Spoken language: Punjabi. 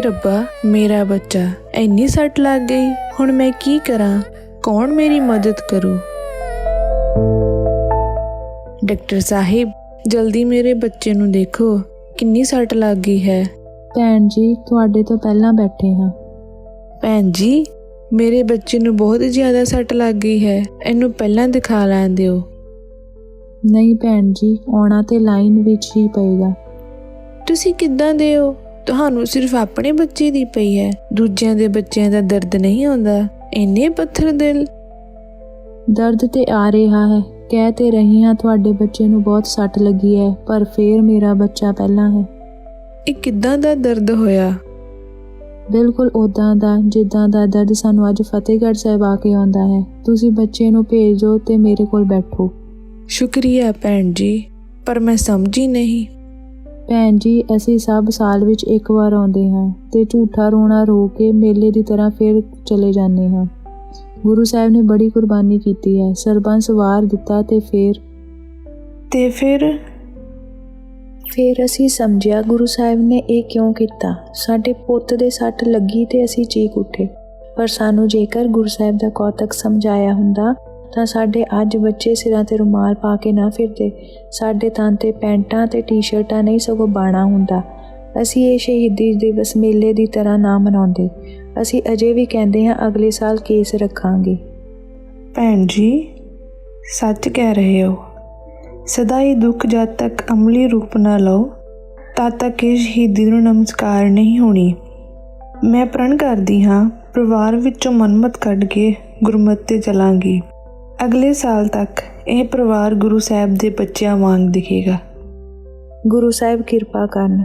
ਰੱਬਾ, ਮੇਰਾ ਬੱਚਾ ਐਨੀ ਸੱਟ ਲੱਗ ਗਈ। ਹੁਣ ਮੈਂ ਕੀ ਕਰਾਂ? ਕੌਣ ਮੇਰੀ ਮਦਦ ਕਰੂ? ਡਾਕਟਰ ਸਾਹਿਬ ਜਲਦੀ ਮੇਰੇ ਬੱਚੇ ਨੂੰ ਦੇਖੋ। ਕਿੰਨੀ ਸੱਟ ਲੱਗ ਗਈ ਹੈ। ਭੈਣ ਜੀ ਤੁਹਾਡੇ ਤੋਂ ਪਹਿਲਾਂ ਬੈਠੇ ਹਾਂ। ਭੈਣ ਜੀ ਮੇਰੇ ਬੱਚੇ ਨੂੰ ਬਹੁਤ ਜ਼ਿਆਦਾ ਸੱਟ ਲੱਗ ਗਈ ਹੈ। ਇਹਨੂੰ ਪਹਿਲਾਂ ਦਿਖਾ ਲੈਣ ਦਿਓ। ਨਹੀਂ ਭੈਣ ਜੀ ਆਉਣਾ ਤੇ ਲਾਈਨ ਵਿੱਚ ਹੀ ਪਏਗਾ। ਤੁਸੀਂ ਕਿੱਦਾਂ ਦੇ ਹੋ? ਤੁਹਾਨੂੰ ਸਿਰਫ ਆਪਣੇ ਬੱਚੇ ਦੀ ਪਈ ਹੈ। ਦੂਜਿਆਂ ਦੇ ਬੱਚਿਆਂ ਦਾ ਦਰਦ ਨਹੀਂ ਆਉਂਦਾ। ਇੰਨੇ ਪੱਥਰ ਦਿਲ। ਦਰਦ ਤੇ ਆ ਰਿਹਾ ਹੈ। ਕਹਿ ਤੇ ਰਹੀ ਹਾਂ ਤੁਹਾਡੇ ਬੱਚੇ ਨੂੰ ਬਹੁਤ ਸੱਟ ਲੱਗੀ ਹੈ ਪਰ ਫੇਰ ਮੇਰਾ ਬੱਚਾ ਪਹਿਲਾਂ ਹੈ। ਇਹ ਕਿੱਦਾਂ ਦਾ ਦਰਦ ਹੋਇਆ? ਬਿਲਕੁਲ ਉਦਾਂ ਦਾ ਜਿੱਦਾਂ ਦਾ ਦਰਦ ਸਾਨੂੰ ਅੱਜ ਫਤਿਹਗੜ੍ਹ ਸਾਹਿਬ ਆ ਕੇ ਆਉਂਦਾ ਹੈ। ਤੁਸੀਂ ਬੱਚੇ ਨੂੰ ਭੇਜੋ ਤੇ ਮੇਰੇ ਕੋਲ ਬੈਠੋ। ਸ਼ੁਕਰੀਆ ਭੈਣ ਜੀ ਪਰ ਮੈਂ ਸਮਝੀ ਨਹੀਂ। ਭੈਣ ਜੀ ਅਸੀਂ ਸਭ ਸਾਲ ਵਿੱਚ ਇੱਕ ਵਾਰ ਆਉਂਦੇ ਹਾਂ ਤੇ ਝੂਠਾ ਰੋਣਾ ਰੋ ਕੇ ਮੇਲੇ ਦੀ ਤਰ੍ਹਾਂ ਫਿਰ ਚਲੇ ਜਾਂਦੇ ਹਾਂ। ਗੁਰੂ ਸਾਹਿਬ ਨੇ ਬੜੀ ਕੁਰਬਾਨੀ ਕੀਤੀ ਹੈ। ਸਰਬੰਸ ਵਾਰ ਦਿੱਤਾ ਤੇ ਫਿਰ? ਤੇ ਫਿਰ? ਫਿਰ ਅਸੀਂ ਸਮਝਿਆ ਗੁਰੂ ਸਾਹਿਬ ਨੇ ਇਹ ਕਿਉਂ ਕੀਤਾ? ਸਾਡੇ ਪੁੱਤ ਦੇ ਸੱਟ ਲੱਗੀ ਤੇ ਅਸੀਂ ਚੀਕ ਉੱਠੇ। ਪਰ ਸਾਨੂੰ ਜੇਕਰ ਗੁਰੂ ਸਾਹਿਬ ਦਾ ਕੌਤਕ ਸਮਝਾਇਆ ਹੁੰਦਾ ਤਾਂ ਸਾਡੇ ਅੱਜ ਬੱਚੇ ਸਿਰਾਂ ਤੇ ਰੁਮਾਲ ਪਾ ਕੇ ਨਾ ਫਿਰਦੇ। ਸਾਡੇ ਤਾਂ ਤੇ ਪੈਂਟਾਂ ਤੇ ਟੀ-ਸ਼ਰਟਾਂ ਨਹੀਂ ਸਗੋਂ ਬਾਣਾ ਹੁੰਦਾ। ਅਸੀਂ ਇਹ ਸ਼ਹੀਦੀ ਦਿਵਸ ਮੇਲੇ ਦੀ ਤਰ੍ਹਾਂ ਨਾ ਮਨਾਉਂਦੇ। ਅਸੀਂ ਅਜੇ ਵੀ ਕਹਿੰਦੇ ਹਾਂ ਅਗਲੇ ਸਾਲ ਕੇਸ ਰੱਖਾਂਗੇ। ਭੈਣ ਜੀ ਸੱਚ ਕਹਿ ਰਹੇ ਹੋ। ਸਦਾ ਹੀ ਦੁੱਖ ਜਦ ਤੱਕ ਅਮਲੀ ਰੂਪ ਨਾ ਲਓ ਤਦ ਤੱਕ ਇਹ ਸ਼ਹੀਦੀ ਨੂੰ ਨਮਸਕਾਰ ਨਹੀਂ ਹੋਣੀ। ਮੈਂ ਪ੍ਰਣ ਕਰਦੀ ਹਾਂ ਪਰਿਵਾਰ ਵਿੱਚੋਂ ਮਨਮਤ ਕੱਢ ਕੇ ਗੁਰਮਤਿ ਤੇ ਚਲਾਂਗੀ। ਅਗਲੇ ਸਾਲ ਤੱਕ ਇਹ ਪਰਿਵਾਰ ਗੁਰੂ ਸਾਹਿਬ ਦੇ ਬੱਚਿਆਂ ਵਾਂਗ ਦਿਖੇਗਾ। ਗੁਰੂ ਸਾਹਿਬ ਕਿਰਪਾ ਕਰਨ।